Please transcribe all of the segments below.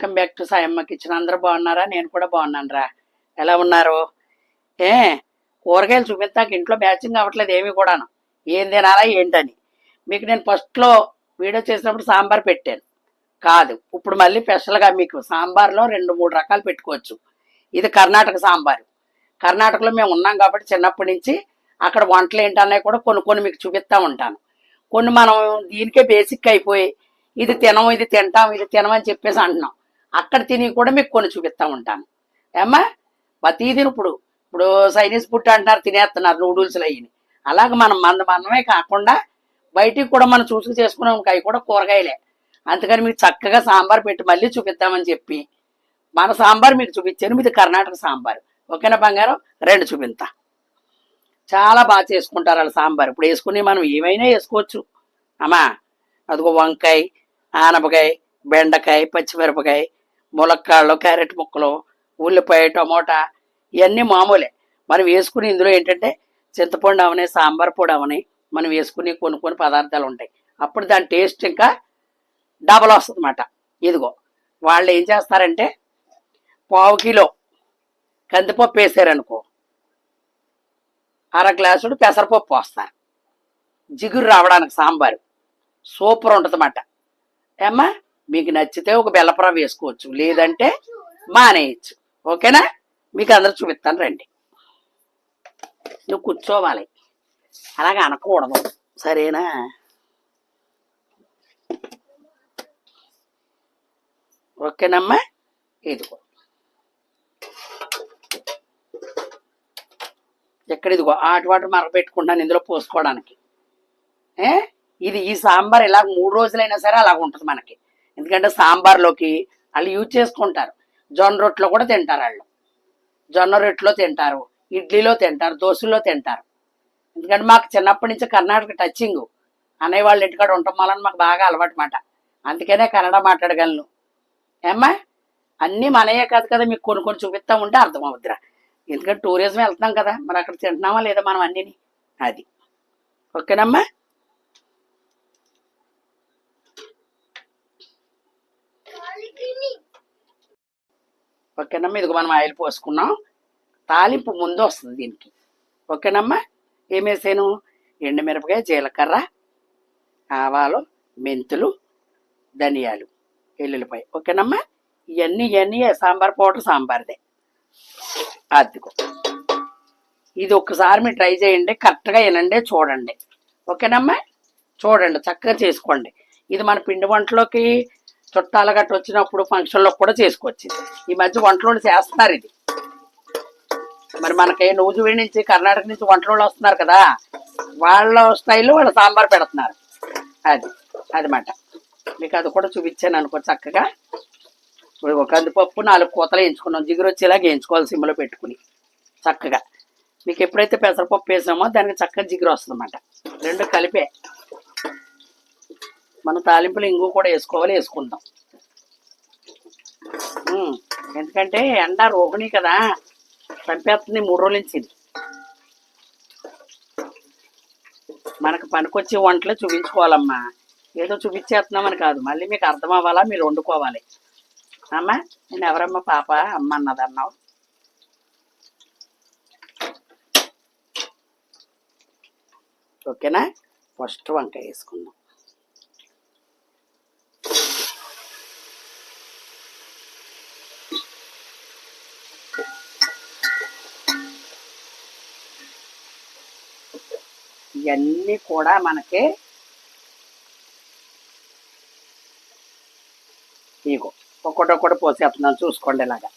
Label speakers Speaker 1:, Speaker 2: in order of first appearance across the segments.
Speaker 1: Welcome back to Sayamma kitchen. అందరూ బాగున్నారా? నేను కూడా బాగున్నాను రా ఎలా ఉన్నారు? ఏ కూరగాయలు చూపిస్తాక ఇంట్లో మ్యాచింగ్ అవ్వట్లేదు ఏమి కూడాను. ఏం తినాలా ఏంటని. మీకు నేను ఫస్ట్లో వీడియో చేసినప్పుడు సాంబార్ పెట్టాను. కాదు ఇప్పుడు మళ్ళీ స్పెషల్గా మీకు సాంబార్లో రెండు మూడు రకాలు పెట్టుకోవచ్చు. ఇది కర్ణాటక సాంబారు. కర్ణాటకలో మేము ఉన్నాం కాబట్టి చిన్నప్పటి నుంచి అక్కడ వంటలు ఏంటన్నాయి కూడా కొన్ని కొన్ని మీకు చూపిస్తూ ఉంటాను. కొన్ని మనం దీనికే బేసిక్ అయిపోయి ఇది తినం ఇది తింటాం ఇది తినమని చెప్పేసి అంటున్నాం. అక్కడ తిని కూడా మీకు కొన్ని చూపిస్తూ ఉంటాను. ఏమ్మా? ప్రతిదీ ఇప్పుడు. ఇప్పుడు చైనీస్ ఫుడ్ అంటున్నారు తినేస్తున్నారు నూడిల్స్లు అయ్యి అలాగ మనం మన మనమే కాకుండా బయటికి కూడా మనం చూసుకు చేసుకున్నాం అవి కూడా కూరగాయలే. అందుకని మీకు చక్కగా సాంబార్ పెట్టి మళ్ళీ చూపిద్దామని చెప్పి మన సాంబార్ మీకు చూపించాను. మీది కర్ణాటక సాంబార్. ఓకేనా బంగారం? రెండు చూపింతా. చాలా బాగా చేసుకుంటారు వాళ్ళ సాంబార్. ఇప్పుడు వేసుకుని మనం ఏమైనా వేసుకోవచ్చు. అమ్మా అదిగో వంకాయ ఆనపకాయ బెండకాయ పచ్చిమిరపకాయ ములక్కాళ్ళు క్యారెట్ ముక్కలు ఉల్లిపాయ టమోటా ఇవన్నీ మామూలే. మనం వేసుకుని ఇందులో ఏంటంటే చింతపండు అవని సాంబార్ పొడి అవని మనం వేసుకుని కొన్ని కొన్ని పదార్థాలు ఉంటాయి. అప్పుడు దాని టేస్ట్ ఇంకా డబల్ వస్తుందన్నమాట. ఇదిగో వాళ్ళు ఏం చేస్తారంటే పావు కిలో కందిపప్పు వేసారనుకో అర గ్లాసుడు పెసరపప్పు వస్తారు జిగురు రావడానికి సాంబారు సూపర్ ఉంటుందన్నమాట. ఏమ్మా? మీకు నచ్చితే ఒక బెల్లపురం వేసుకోవచ్చు లేదంటే మానేయచ్చు. ఓకేనా? మీకు అందరు చూపిస్తాను రండి. నువ్వు కూర్చోవాలి. అలాగే అనకూడదు. సరేనా? ఓకేనమ్మా? ఇదిగో. ఎక్కడ ఇదిగో? ఆటి వాటర్ ఇందులో పోసుకోవడానికి. ఏ? ఇది ఈ సాంబార్ ఇలా మూడు రోజులైనా సరే అలాగ ఉంటుంది మనకి. ఎందుకంటే సాంబార్లోకి వాళ్ళు యూజ్ చేసుకుంటారు. జొన్న రొట్టెలో కూడా తింటారు వాళ్ళు. జొన్న రొట్టెలో తింటారు ఇడ్లీలో తింటారు దోశల్లో తింటారు. ఎందుకంటే మాకు చిన్నప్పటి నుంచి కర్ణాటక టచింగ్ అన్నయ్య వాళ్ళ ఇంటికాడ ఉండటం వలన మాకు బాగా అలవాటు మాట అందుకనే కన్నడ మాట్లాడగలను. ఏమ్మా? అన్నీ మనయే కాదు కదా మీకు కొన్ని కొన్ని చూపిస్తా ఉంటే అర్థం అవుద్దిరా ఎందుకంటే టూరిజం వెళ్తున్నాం కదా మరి అక్కడ తింటున్నామా లేదా మనం అన్నిని? అది. ఓకేనమ్మా? ఓకేనమ్మా? ఇదిగో మనం ఆయిల్ పోసుకున్నాం. తాలింపు ముందు వస్తుంది దీనికి. ఓకేనమ్మా? ఏం వేసాను? ఎండుమిరపకాయ జీలకర్ర ఆవాలు మెంతులు ధనియాలు ఎల్లుల్లిపాయ. ఓకేనమ్మా? ఇవన్నీ ఇవన్నీ సాంబార్? పౌడర్ సాంబార్దే. అద్దుకో ఇది ఒక్కసారి మీరు ట్రై చేయండి. కరెక్ట్గా వినండి చూడండి. ఓకేనమ్మా? చూడండి చక్కగా చేసుకోండి. ఇది మన పిండి వంటలోకి చుట్టాలు గట్ట వచ్చినప్పుడు ఫంక్షన్లో కూడా చేసుకోవచ్చు ఈ మధ్య వంటలు చేస్తున్నారు ఇది. మరి మనకి నూజివీడి నుంచి కర్ణాటక నుంచి వంటలోళ్ళు వస్తున్నారు కదా వాళ్ళ స్టైల్లో వాళ్ళ సాంబార్ పెడుతున్నారు. అది అది మాట మీకు అది కూడా చూపించాను అనుకో చక్కగా. ఇప్పుడు ఒక కందిపప్పు నాలుగు కూతలు వేయించుకున్నాం. జిగురు వచ్చేలాగా వేయించుకోవాలి సిమ్లో పెట్టుకుని. చక్కగా. మీకు ఎప్పుడైతే పెసరపప్పు వేసామో దానికి చక్కగా జిగురు వస్తుంది అన్నమాట రెండు కలిపే. మన తాలింపులు ఇంగు కూడా వేసుకోవాలి వేసుకుందాం. ఎందుకంటే ఎండ రోహిణి కదా చంపేస్తుంది మూడు రోజుల నుంచి. ఇది. మనకు పనికొచ్చే వంటలు చూపించుకోవాలమ్మా. ఏదో చూపించేస్తున్నామని కాదు మళ్ళీ మీకు అర్థం అవ్వాలా మీరు వండుకోవాలి. అమ్మా నేను ఎవరమ్మా పాప అమ్మ అన్నదన్నావు ఓకేనా? ఫస్ట్ వంకాయ వేసుకుందాం. ఇవన్నీ కూడా మనకి ఇగో ఒక్కటొక్కటి పోసేస్తున్నాను చూసుకోండి ఇలాగా.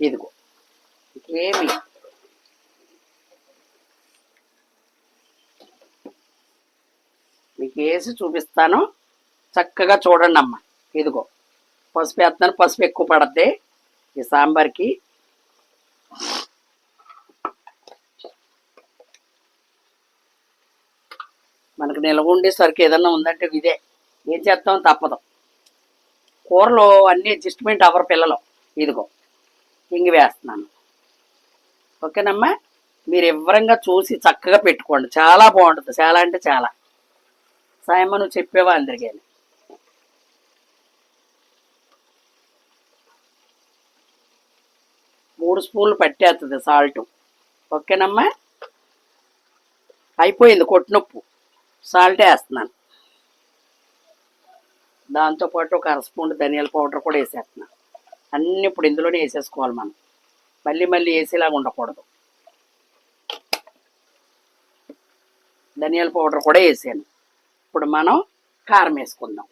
Speaker 1: ఇదిగో ఏమి వేసి చూపిస్తాను. చక్కగా చూడండి అమ్మ ఇదిగో. పసుపు వేస్తాను పసుపు ఎక్కువ పడద్ది. ఈ సాంబార్కి. మనకు నిల్వ ఉండే సరికి ఏదన్నా ఉందంటే ఇదే. ఏం చేస్తాం తప్పదు. కూరలో అన్ని అడ్జస్ట్మెంట్ అవర్ పిల్లలు. ఇదిగో. ఇంగి వేస్తున్నాను. ఓకేనమ్మా? మీరు వివరంగా చూసి చక్కగా పెట్టుకోండి. చాలా బాగుంటుంది. చాలా అంటే చాలా. సాయమ్మ నువ్వు చెప్పేవా అందరికీ మూడు స్పూన్లు పట్టేస్తుంది సాల్ట్. ఓకేనమ్మా? అయిపోయింది కొట్టినొప్పు సాల్ట్ వేస్తున్నాను. దాంతోపాటు ఒక అర స్పూన్ ధనియాల పౌడర్ కూడా వేసేస్తున్నాను. అన్నీ ఇప్పుడు ఇందులోనే వేసేసుకోవాలి మనం. మళ్ళీ మళ్ళీ వేసేలాగా ఉండకూడదు. ధనియాల పౌడర్ కూడా వేసాను. ఇప్పుడు మనం కారం వేసుకుందాం.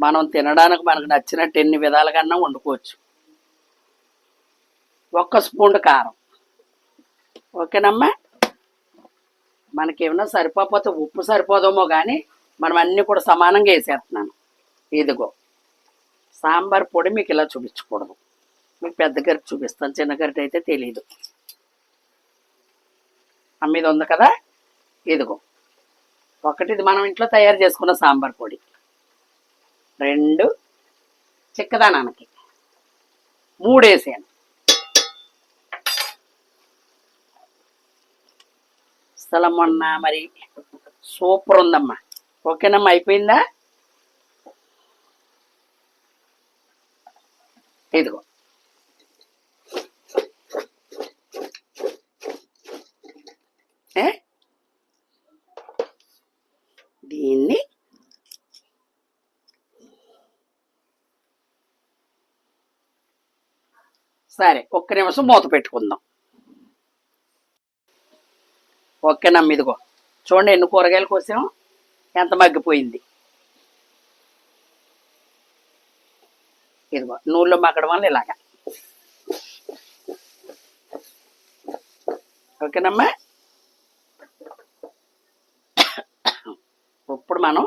Speaker 1: మనం తినడానికి మనకు నచ్చినట్టు ఎన్ని విధాలుగా వండుకోవచ్చు. ఒక్క స్పూన్ కారం. ఓకేనమ్మా? మనకి ఏమైనా సరిపోతే ఉప్పు సరిపోదేమో కానీ మనం అన్నీ కూడా సమానంగా వేసేస్తున్నాను. ఇదిగో. సాంబార్ పొడి మీకు ఇలా చూపించకూడదు. మీకు పెద్ద గరిటె చూపిస్తాను చిన్న గరిటె అయితే తెలియదు అమ్మీది ఉంది కదా? ఇదిగో. ఒకటి ఇది మనం ఇంట్లో తయారు చేసుకున్న సాంబార్ పొడి. రెండు చిక్కదానానికి. మూడు వేసాను అసలు మొన్న మరి సూపర్ ఉందమ్మా. ఓకేనమ్మా అయిపోయిందా? ఇదిగో ఏ? దీన్ని సరే ఒక్క నిమిషం మూత పెట్టుకుందాం. ఓకేనమ్మ ఇదిగో. చూడండి ఎన్ని కూరగాయలు కోసాం. ఎంత మగ్గిపోయింది. ఇదిగో నూనెలో మగ్గడం వల్ల ఇలాగా. ఓకేనమ్మా ఇప్పుడు మనం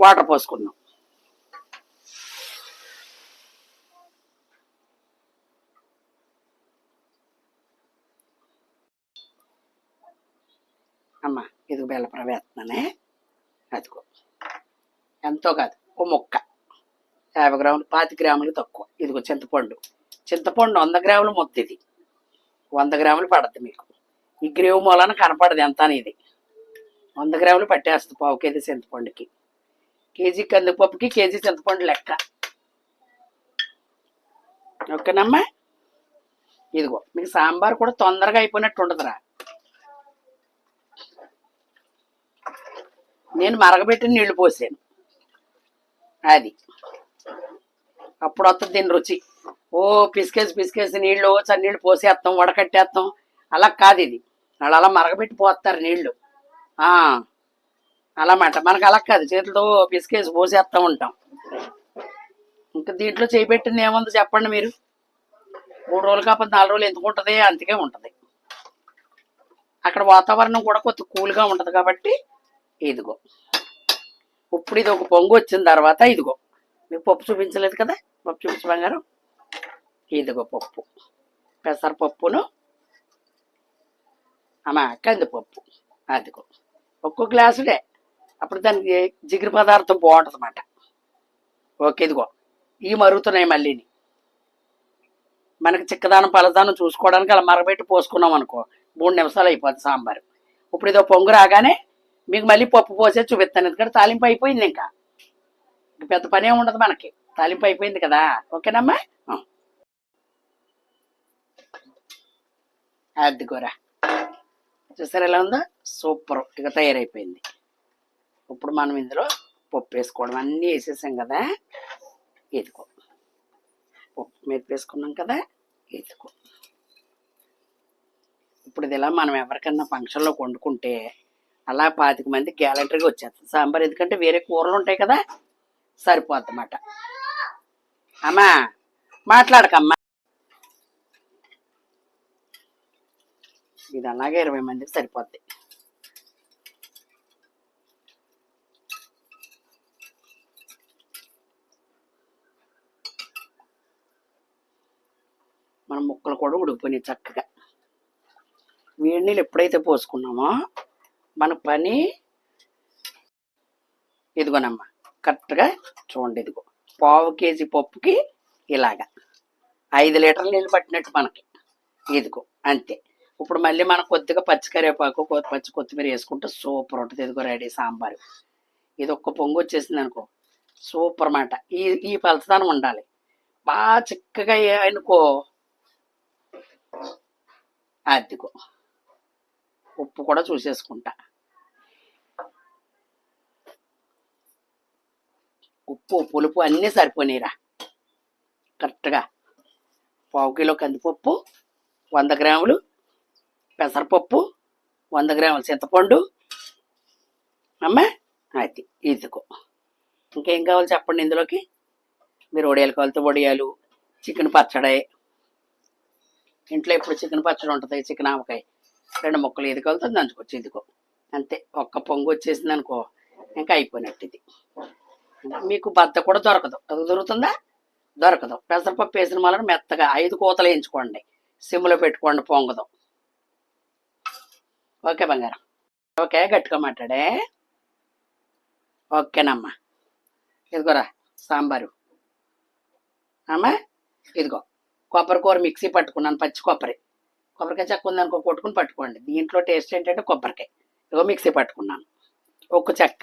Speaker 1: వాటర్ పోసుకుందాం. అమ్మ ఇదిగో బెల్లపుర వేస్తున్నానే. అదిగో. ఎంతో కాదు ఓ ముక్క. యాభై గ్రాములు పాతి గ్రాములు తక్కువ. ఇదిగో చింతపండు. చింతపండు వంద గ్రాములు మొత్తం ఇది. వంద గ్రాములు పడద్దు మీకు. ఈ గ్రేవ్ మూలన కనపడదు ఎంత ఇది వంద గ్రాములు పట్టేస్తుంది పావు కేజీ చింతపండుకి. కేజీ కందిపప్పుకి కేజీ చింతపండు లెక్క. ఓకేనమ్మా? ఇదిగో మీకు సాంబార్ కూడా తొందరగా అయిపోయినట్టు ఉండదురా. నేను మరగబెట్టిన నీళ్ళు పోసాను. అది. అప్పుడు వస్తుంది దీని రుచి. ఓ పిసికేసి పిసికేసి నీళ్ళు చన్నీళ్ళు పోసేస్తాం వడకట్టేస్తాం అలా కాదు ఇది. వాళ్ళు అలా మరగబెట్టి పోస్తారు నీళ్ళు అలామాట. అలా మనకు అలా కాదు. చేతులతో పిసికేసి పోసేస్తూ ఉంటాం. ఇంకా దీంట్లో చేపెట్టింది ఏముంది చెప్పండి మీరు? మూడు రోజులు కాకపోతే నాలుగు రోజులు ఎందుకు ఉంటుంది? అంతకే ఉంటుంది. అక్కడ వాతావరణం కూడా కొద్ది కూల్గా ఉంటుంది కాబట్టి ఇదిగో. ఇప్పుడు ఇది ఒక పొంగు వచ్చిన తర్వాత ఇదిగో. మీకు పప్పు చూపించలేదు కదా? పప్పు చూపించు బంగారం. ఇదిగో పప్పు. పెసరపప్పును. అమ్మా కందిపప్పు. అదిగో. ఒక్కో గ్లాసుడే అప్పుడు దానికి జిగురు పదార్థం బాగుంటుంది అన్నమాట ఓకే ఇదిగో. ఈ మరుగుతున్నాయి మళ్ళీని. మనకి చిక్కదానం పలదానం చూసుకోవడానికి అలా మరగబెట్టి పోసుకున్నాం అనుకో మూడు నిమిషాలు అయిపోతుంది సాంబారు. ఇప్పుడు ఇదో పొంగు రాగానే మీకు మళ్ళీ పప్పు పోసే చూపిస్తాను. ఎందుకంటే తాలింపు అయిపోయింది ఇంకా. ఇంక పెద్ద పనే ఉండదు మనకి. తాలింపు అయిపోయింది కదా. ఓకేనమ్మా? ఆ. అదిగోరా. చూసారు ఎలా ఉందో? సూపర్. ఇక తయారైపోయింది. ఇప్పుడు మనం ఇందులో పప్పు వేసుకోవడం. అన్నీ వేసేసాం కదా. ఎదుకో పప్పు మీద వేసుకున్నాం కదా. ఎదుకో ఇప్పుడు ఇది ఇలా మనం ఎవరికన్నా ఫంక్షన్లో వండుకుంటే అలా పాతిక మంది గ్యాలంటరీగా వచ్చేస్తుంది సాంబార్ ఎందుకంటే వేరే కూరలు ఉంటాయి కదా సరిపోద్దన్నమాట. అమ్మా మాట్లాడకమ్మా. ఇది అలాగే ఇరవై మందికి సరిపోద్ది. మన ముక్కలు కూడా ఉడికిపోయినాయి చక్కగా. వేడి నీళ్ళు ఎప్పుడైతే పోసుకున్నామో మన పని ఇదిగోనమ్మా కరెక్ట్గా చూడండి ఇదిగో. పావు కేజీ పప్పుకి ఇలాగా ఐదు లీటర్లు నీళ్ళు పట్టినట్టు మనకి. ఇదిగో అంతే. ఇప్పుడు మళ్ళీ మనం కొద్దిగా పచ్చి కరివేపాకు పచ్చి కొత్తిమీర వేసుకుంటే సూపర్ ఉంటుంది. ఇదిగో రెడీ సాంబారు. ఇది ఒక్క పొంగు వచ్చేసింది అనుకో. సూపర్ మాట. ఈ ఈ పలసదానం ఉండాలి. బాగా చిక్కగా అనుకో అదిగో. ఉప్పు కూడా చూసేసుకుంటా. ఉప్పు పులుపు అన్నీ సరిపోయినాయిరా. కరెక్ట్గా. పావు కిలో కందిపప్పు వంద గ్రాములు పెసరపప్పు వంద గ్రాములు చింతపండు. అమ్మా అది ఇదిగో. ఇంకేం కావాలి చెప్పండి ఇందులోకి? మీరు వడియాలు కావాలితే వడియాలు చికెన్ పచ్చడి. ఇంట్లో ఎప్పుడు చికెన్ పచ్చడి ఉంటుంది చికెన్ ఆవకాయ. రెండు ముక్కలు ఏది కావాలితే దంచుకోవచ్చు ఇదిగో. అంతే ఒక్క పొంగు వచ్చేసింది అనుకో ఇంకా అయిపోయినట్టు ఇది. మీకు బద్ద కూడా దొరకదు. అది దొరుకుతుందా? దొరకదు. పెసరపప్పు వేసిన వలన మెత్తగా ఐదు కోతలు వేయించుకోండి. సిమ్లో పెట్టుకోండి పొంగదు. ఓకే బంగారం. ఓకే గట్టిగా మాట్లాడే. ఓకేనమ్మా. ఇదిగోరా సాంబారు. అమ్మా ఇదిగో కొబ్బరి కూర మిక్సీ పట్టుకున్నాను పచ్చి కొబ్బరి. కొబ్బరికాయ చెక్క ఉందనుకో కొట్టుకుని పట్టుకోండి. దీంట్లో టేస్ట్ ఏంటంటే కొబ్బరికాయ. ఇగో మిక్సీ పట్టుకున్నాను. ఒక్క చెక్క.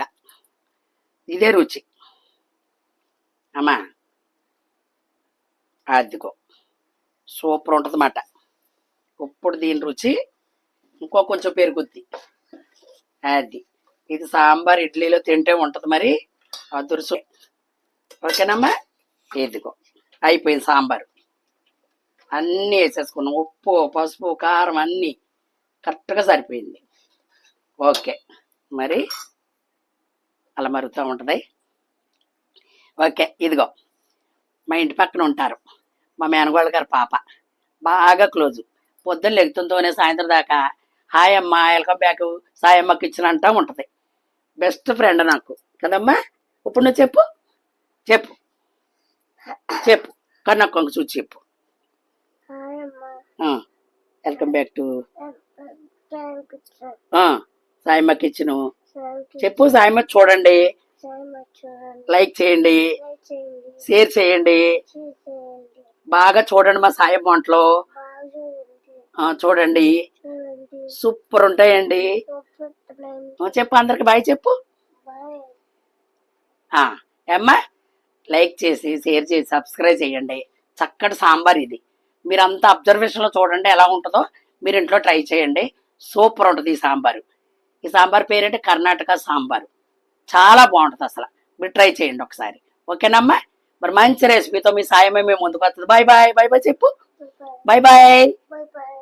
Speaker 1: ఇదే రుచి. అమ్మా. అదిగో. సూపర్ ఉంటుంది అన్నమాట ఇప్పుడు దీని రుచి ఇంకో కొంచెం పెరుగుద్ది. అది. ఇది సాంబార్ ఇడ్లీలో తింటే ఉంటుంది మరి. అదురుసు ఓకేనమ్మా? ఇదిగో. అయిపోయింది సాంబారు. అన్నీ వేసేసుకున్నాం. ఉప్పు పసుపు కారం అన్నీ కరెక్ట్గా సరిపోయింది. ఓకే. మరి అలా మరుగుతూ ఉంటుంది. ఓకే ఇదిగో. మా ఇంటి పక్కన ఉంటారు మా మేనగోళ్ళ గారి పాప. బాగా క్లోజు. పొద్దున్న లెగుతుంటూనే సాయంత్రం దాకా హాయ్ అమ్మ వెల్కమ్ బ్యాక్ సాయి అమ్మకి ఇచ్చినంటా ఉంటుంది. బెస్ట్ ఫ్రెండ్ నాకు. కదమ్మా? ఇప్పుడు నువ్వు చెప్పు. చెప్పు. చెప్పు. కన్నొక్కొంక చూసి చెప్పు. Welcome back to Sayamma kitchen. చెప్పు సాయమ్మ చూడండి. లైక్ చేయండి. షేర్ చేయండి. బాగా చూడండి మా సాయమ్మ వంటలో
Speaker 2: చూడండి.
Speaker 1: సూపర్ ఉంటాయండి. చెప్పు అందరికి బాయ్ చెప్పు. ఏమ్మా? లైక్ చేసి షేర్ చేసి సబ్స్క్రైబ్ చేయండి. చక్కటి సాంబార్ ఇది. మీరంతా అబ్జర్వేషన్లో చూడండి ఎలా ఉంటుందో. మీరు ఇంట్లో ట్రై చేయండి. సూపర్ ఉంటుంది ఈ సాంబారు. ఈ సాంబార్ పేరేంటి? కర్ణాటక సాంబారు. చాలా బాగుంటుంది అసలు. మీరు ట్రై చేయండి ఒకసారి. ఓకేనమ్మా? మరి మంచి రెసిపీతో మీ సాయమే మేము ముందుకు వస్తుంది. బాయ్ బాయ్ బాయ్ బాయ్ చెప్పు.
Speaker 2: Bye bye